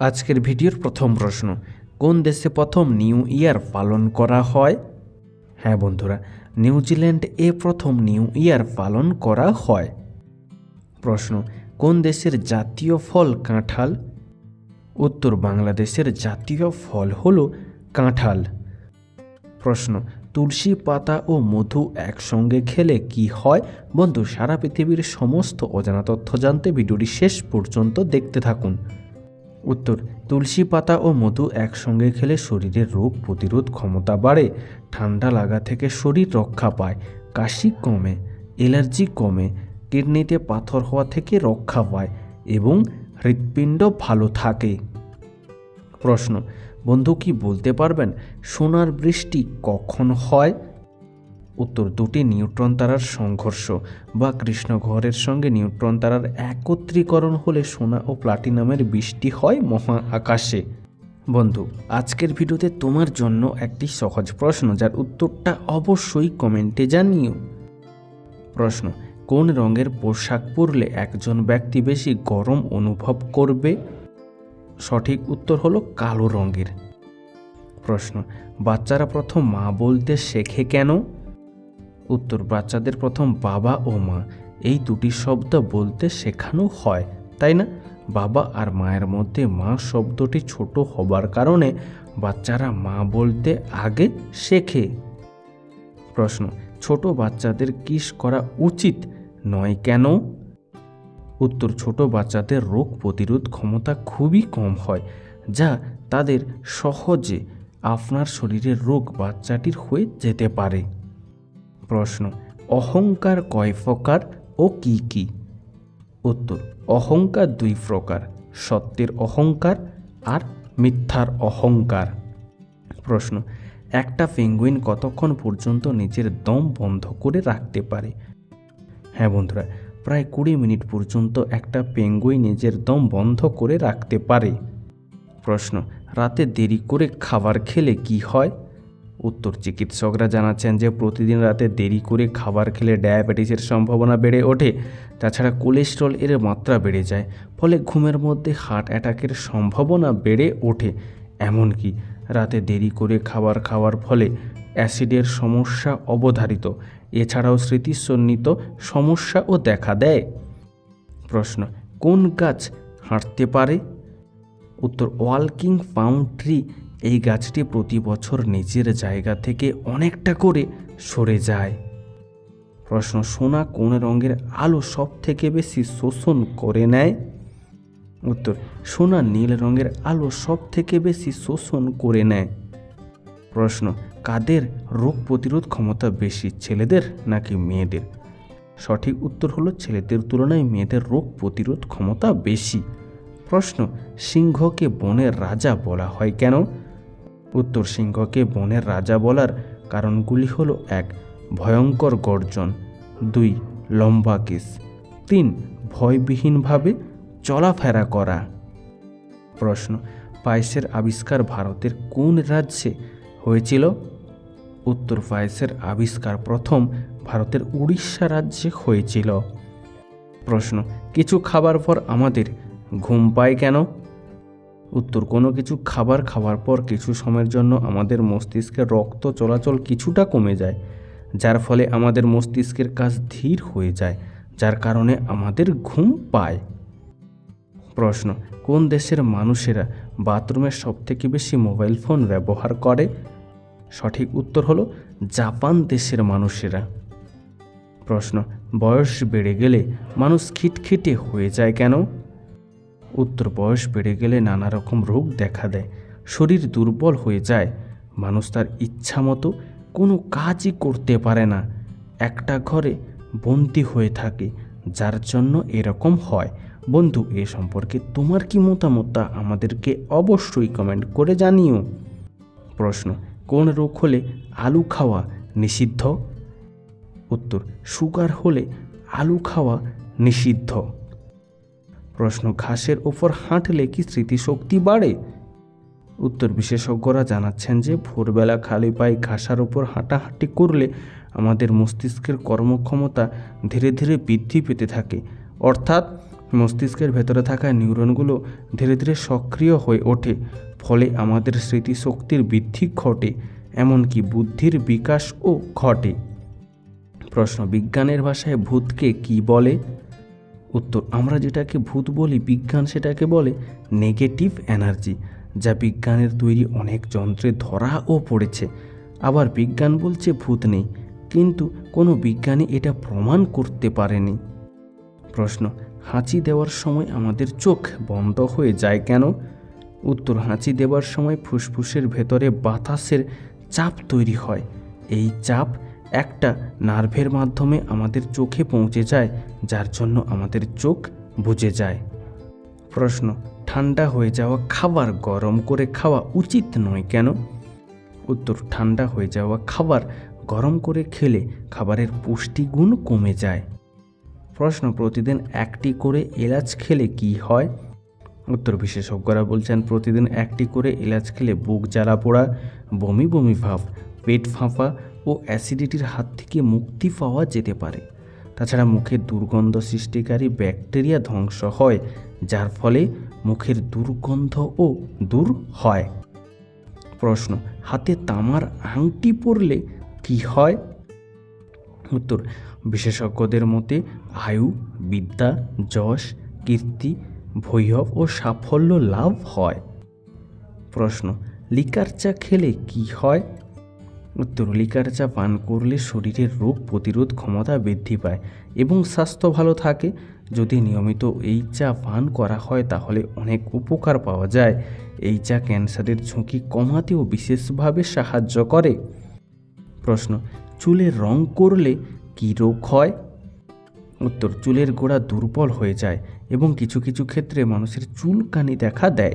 আজকের ভিডিওর প্রথম প্রশ্ন, কোন দেশে প্রথম নিউ ইয়ার পালন করা হয়? হ্যাঁ বন্ধুরা, নিউজিল্যান্ড এ প্রথম নিউ ইয়ার পালন করা হয়। প্রশ্ন, কোন দেশের জাতীয় ফল কাঁঠাল? উত্তর, বাংলাদেশের জাতীয় ফল হল কাঁঠাল। প্রশ্ন, তুলসী পাতা ও মধু একসঙ্গে খেলে কি হয়? বন্ধু, সারা পৃথিবীর সমস্ত অজানা তথ্য জানতে ভিডিওটি শেষ পর্যন্ত দেখতে থাকুন। উত্তর, তুলসী পাতা ও মধু একসঙ্গে খেলে শরীরের রোগ প্রতিরোধ ক্ষমতা বাড়ে, ঠান্ডা লাগা থেকে শরীর রক্ষা পায়, কাশি কমে অ্যালার্জি কমে, কিডনিতে পাথর হওয়া থেকে রক্ষা পায় এবং হৃৎপিণ্ড ভালো থাকে। প্রশ্ন, বন্ধু কি বলতে পারবেন? সোনার বৃষ্টি কখন হয়? উত্তর দুটি নিউট্রন তারার সংঘর্ষ বা কৃষ্ণগহরের সঙ্গে নিউট্রন তারার একত্রীকরণ হলে সোনা ও প্লাটিনামের বৃষ্টি হয় মহা আকাশে বন্ধু, আজকের ভিডিওতে তোমার জন্য একটি সহজ প্রশ্ন, যার উত্তরটা অবশ্যই কমেন্টে জানিও। প্রশ্ন, কোন রঙের পোশাক পরলে একজন ব্যক্তি বেশি গরম অনুভব করবে? সঠিক উত্তর হলো কালো রঙের। প্রশ্ন, বাচ্চারা প্রথম মা বলতে শেখে কেন? উত্তর, বাচ্চাদের প্রথম বাবা ও মা। এই দুটি শব্দ বলতে শেখানো হয়, তাই না? বাবা আর মায়ের মধ্যে মা শব্দটি ছোট হবার কারণে বাচ্চারা মা বলতে আগে শেখে। প্রশ্ন, ছোট বাচ্চাদের কিস করা উচিত নয় কেন? উত্তর, ছোট বাচ্চাদের রোগ প্রতিরোধ ক্ষমতা খুবই কম হয়, যা তাদের সহজে আপনার শরীরের রোগ বাচ্চাটির হয়ে যেতে পারে। প্রশ্ন, অহংকার কয় প্রকার ও কি কি? উত্তর, অহংকার দুই প্রকার, সত্যের অহংকার আর মিথ্যার অহংকার। প্রশ্ন, একটা পেঙ্গুইন কতক্ষণ পর্যন্ত নিজের দম বন্ধ করে রাখতে পারে? হ্যাঁ বন্ধুরা, প্রায় কুড়ি মিনিট পর্যন্ত একটা পেঙ্গুইন নিজের দম বন্ধ করে রাখতে পারে। প্রশ্ন, রাতে দেরি করে খাবার খেলে কি হয়? উত্তর, চিকিৎসকরা জানাচ্ছেন যে প্রতিদিন রাতে দেরি করে খাবার খেলে ডায়াবেটিসের সম্ভাবনা বেড়ে ওঠে। তাছাড়া কোলেস্ট্রল এর মাত্রা বেড়ে যায়, ফলে ঘুমের মধ্যে হার্ট অ্যাটাকের সম্ভাবনা বেড়ে ওঠে। এমনকি রাতে দেরি করে খাবার খাওয়ার ফলে অ্যাসিডের সমস্যা অবধারিত। এছাড়াও স্মৃতিসন্নিত সমস্যাও দেখা দেয়। প্রশ্ন, কোন গাছ হাঁটতে পারে? উত্তর, ওয়ালকিং পাউন্ড ট্রি এই গাছটি প্রতি বছর নিজের জায়গা থেকে অনেকটা করে সরে যায়। প্রশ্ন সোনা কোন রঙের আলো সব থেকে বেশি শোষণ করে নেয়? উত্তর সোনা নীল রঙের আলো সব থেকে বেশি শোষণ করে নেয়। প্রশ্ন, কাদের রোগ প্রতিরোধ ক্ষমতা বেশি, ছেলেদের নাকি মেয়েদের? সঠিক উত্তর হলো ছেলেদের তুলনায় মেয়েদের রোগ প্রতিরোধ ক্ষমতা বেশি। প্রশ্ন, সিংহকে বনের রাজা বলা হয় কেন? উত্তর সিংহকে বনের রাজা বলার কারণগুলি হলো এক, ভয়ঙ্কর গর্জন, দুই, লম্বা কেস, তিন, ভয়বিহীনভাবে চলাফেরা করা। প্রশ্ন, পায়েসের আবিষ্কার ভারতের কোন রাজ্যে হয়েছিল? উত্তর, পায়েসের আবিষ্কার প্রথম ভারতের উড়িষ্যা রাজ্যে হয়েছিল। প্রশ্ন, কিছু খাবার পর আমাদের ঘুম পায় কেন? উত্তর, কোনো কিছু খাবার খাওয়ার পর কিছু সময়ের জন্য আমাদের মস্তিষ্কে রক্ত চলাচল কিছুটা কমে যায়, যার ফলে আমাদের মস্তিষ্কের কাজ ধীর হয়ে যায়, যার কারণে আমাদের ঘুম পায়। প্রশ্ন, কোন দেশের মানুষেরা বাথরুমে সবথেকে বেশি মোবাইল ফোন ব্যবহার করে? সঠিক উত্তর হলো, জাপান দেশের মানুষেরা। প্রশ্ন, বয়স বেড়ে গেলে মানুষ খিটখিটে হয়ে যায় কেন? উত্তর বয়স বেড়ে গেলে নানা রকম রোগ দেখা দেয়। শরীর দুর্বল হয়ে যায়। মানুষ তার ইচ্ছা মতো কোনো কাজই করতে পারে না। একটা ঘরে বন্দি হয়ে থাকে, যার জন্য এরকম হয়। বন্ধু, এ সম্পর্কে তোমার কি মতামত তা আমাদেরকে অবশ্যই কমেন্ট করে জানিও। প্রশ্ন, কোন রোগ হলে আলু খাওয়া নিষিদ্ধ? উত্তর, সুগার হলে আলু খাওয়া নিষিদ্ধ। প্রশ্ন, ঘাসের ওপর হাঁটলে কি স্মৃতিশক্তি বাড়ে? উত্তর, বিশেষজ্ঞরা জানাচ্ছেন যে, ভোরবেলা খালি পায়ে ঘাসার ওপর হাঁটাহাঁটি করলে আমাদের মস্তিষ্কের কর্মক্ষমতা ধীরে ধীরে বৃদ্ধি পেতে থাকে। অর্থাৎ মস্তিষ্কের ভেতরে থাকা নিউরনগুলো ধীরে ধীরে সক্রিয় হয়ে ওঠে, ফলে আমাদের স্মৃতিশক্তির বৃদ্ধি ঘটে, এমনকি বুদ্ধির বিকাশও ঘটে। প্রশ্ন, বিজ্ঞানের ভাষায় ভূতকে কি বলে? উত্তর। আমরা যেটাকে ভূত বলি, বিজ্ঞান সেটাকে বলে নেগেটিভ এনার্জি যা বিজ্ঞানের তৈরি অনেক যন্ত্রে ধরাও পড়েছে। আবার বিজ্ঞান বলছে ভূত নেই, কিন্তু কোনো বিজ্ঞানী এটা প্রমাণ করতে পারেনি। প্রশ্ন, হাঁচি দেওয়ার সময় আমাদের চোখ বন্ধ হয়ে যায় কেন? উত্তর, হাঁচি দেওয়ার সময় ফুসফুসের ভেতরে বাতাসের চাপ তৈরি হয়। এই চাপ একটা নার্ভের মাধ্যমে আমাদের চোখে পৌঁছে যায়, যার জন্য আমাদের চোখ বুজে যায়। প্রশ্ন, ঠান্ডা হয়ে যাওয়া খাবার গরম করে খাওয়া উচিত নয় কেন? উত্তর, ঠান্ডা হয়ে যাওয়া খাবার গরম করে খেলে খাবারের পুষ্টিগুণ কমে যায়। প্রশ্ন, প্রতিদিন একটি করে এলাচ খেলে কি হয়? উত্তর, বিশেষজ্ঞরা বলছেন, প্রতিদিন একটি করে এলাচ খেলে বুক জ্বালা পোড়া, বমি বমি ভাব, পেট ফাঁপা ও অ্যাসিডিটির হাত থেকে মুক্তি পাওয়া যেতে পারে। তাছাড়া মুখের দুর্গন্ধ সৃষ্টিকারী ব্যাকটেরিয়া ধ্বংস হয়, যার ফলে মুখের দুর্গন্ধও দূর হয়। প্রশ্ন, হাতে তামার আংটি পরলে কি হয়? উত্তর, বিশেষজ্ঞদের মতে আয়ু, বিদ্যা, যশ, কীর্তি বৈভব ও সাফল্য লাভ হয়। প্রশ্ন, লিকার চা খেলে কি হয়? উত্তর লিকার চা পান করলে শরীরের রোগ প্রতিরোধ ক্ষমতা বৃদ্ধি পায় এবং স্বাস্থ্য ভালো থাকে। যদি নিয়মিত এই চা পান করা হয়, তাহলে অনেক উপকার পাওয়া যায়। এই চা ক্যান্সারের ঝুঁকি কমাতেও বিশেষভাবে সাহায্য করে। প্রশ্ন, চুলের রং করলে কী রোগ হয়? উত্তর, চুলের গোড়া দুর্বল হয়ে যায় এবং কিছু কিছু ক্ষেত্রে মানুষের চুলকানি দেখা দেয়।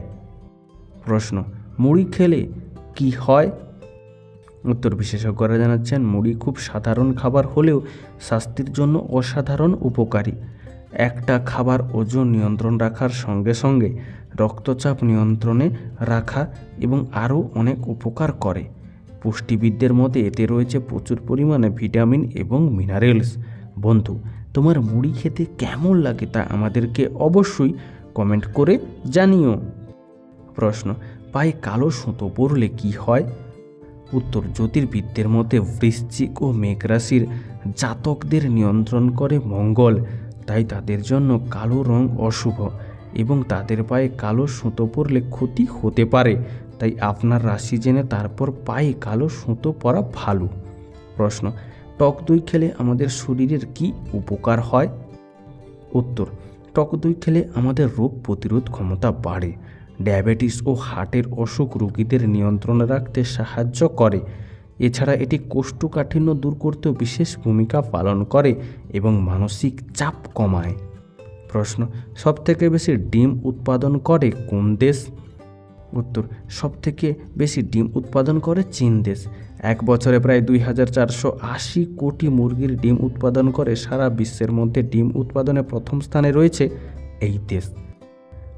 প্রশ্ন, মুড়ি খেলে কি হয়? উত্তর বিশেষজ্ঞরা জানাচ্ছেন, মুড়ি খুব সাধারণ খাবার হলেও স্বাস্থ্যের জন্য অসাধারণ উপকারী। একটা খাবার ওজন নিয়ন্ত্রণ রাখার সঙ্গে সঙ্গে রক্তচাপ নিয়ন্ত্রণে রাখা এবং আরও অনেক উপকার করে। পুষ্টিবিদদের মতে, এতে রয়েছে প্রচুর পরিমাণে ভিটামিন এবং মিনারেলস। বন্ধু, তোমার মুড়ি খেতে কেমন লাগে তা আমাদেরকে অবশ্যই কমেন্ট করে জানিও। প্রশ্ন, পায়ে কালো সুতো পরলে কি হয়? উত্তর জ্যোতির্বিদদের মতে বৃশ্চিক ও মেঘ রাশির জাতকদের নিয়ন্ত্রণ করে মঙ্গল। তাই তাদের জন্য কালো রং অশুভ এবং তাদের পায়ে কালো সুতো পরলে ক্ষতি হতে পারে। তাই আপনার রাশি জেনে তারপর পায়ে কালো সুতো পরা ভালো। প্রশ্ন, টক দই খেলে আমাদের শরীরের কি উপকার হয়? উত্তর, টক দই খেলে আমাদের রোগ প্রতিরোধ ক্ষমতা বাড়ে। ডায়াবেটিস ও হার্টের অসুখ রোগীদের নিয়ন্ত্রণে রাখতে সাহায্য করে। এছাড়া এটি কোষ্ঠকাঠিন্য দূর করতেও বিশেষ ভূমিকা পালন করে এবং মানসিক চাপ কমায়। প্রশ্ন, সবথেকে বেশি ডিম উৎপাদন করে কোন দেশ? উত্তর, সবথেকে বেশি ডিম উৎপাদন করে চীন দেশ। এক বছরে প্রায় দুই হাজার চারশো আশি কোটি মুরগির ডিম উৎপাদন করে সারা বিশ্বের মধ্যে ডিম উৎপাদনে প্রথম স্থানে রয়েছে এই দেশ।